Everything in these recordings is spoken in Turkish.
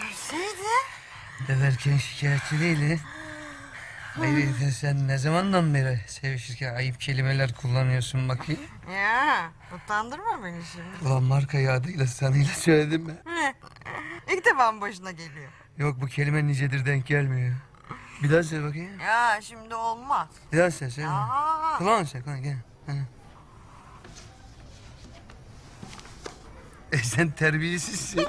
Sevseydin. Döverken şikayetçi değildi. Hayır sen ne zamandan beri sevişirken ayıp kelimeler kullanıyorsun bakayım. Ya utandırma beni şimdi. Ulan marka yağdıyla sanıyla söyledim mi? Ne? İlk defa mı başına geliyor? Yok bu kelime nicedir denk gelmiyor. Bir daha söyle bakayım. Ya şimdi olmaz. Bir daha söyle söyle. Aa, Kulağın söyle kulağın gel. E sen terbiyesizsin.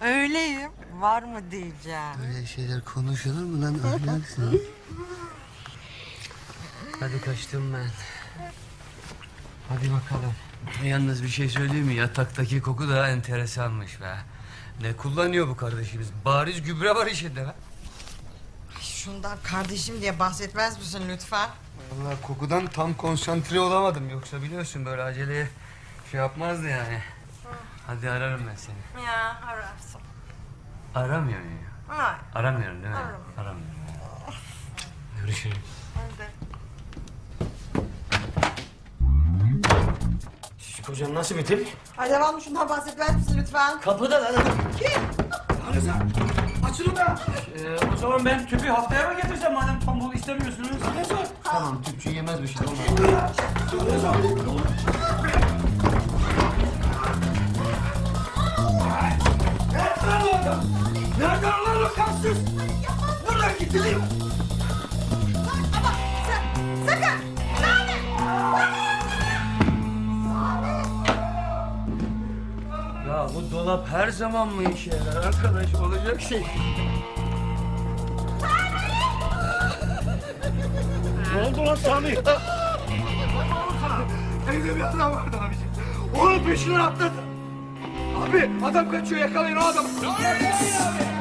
öyleyim. Var mı diyeceğim. Böyle şeyler konuşulur mu lan ahlaksın? Hadi kaçtım ben. Hadi bakalım. Yalnız bir şey söyleyeyim mi? Yataktaki koku da enteresanmış be. Ne kullanıyor bu kardeşimiz? Bariz gübre var içinde be. Şundan kardeşim diye bahsetmez misin lütfen? Vallahi kokudan tam konsantre olamadım. Yoksa biliyorsun böyle aceleye şey yapmazdı yani. Hadi ararım ben seni. Ya ararsın. Aramıyor muyum? Hayır. Aramıyorum değil mi? Aramıyorum. Aramıyorum. Görüşürüz. Hadi. Hocam nasıl bir tip? Ay devamlı şundan bahsetmez misin lütfen? Kapıda lan adam. Kim? Açılın da. Ee, o zaman ben tüpü haftaya mı getirsem madem tombul istemiyorsunuz? Tamam tüpçü yemez bir şey olmaz. Nereden o adam? Nereden lan o kansız? Buradan gitti değil mi? Ya bu dolap her zaman mı işe yarar arkadaş? Olacak şey. Ne oldu lan Sami? Evde bir adam vardı abiciğim. Onun peşinden atladı. Abi adam kaçıyor yakalayın o adamı. Yakalayın abi.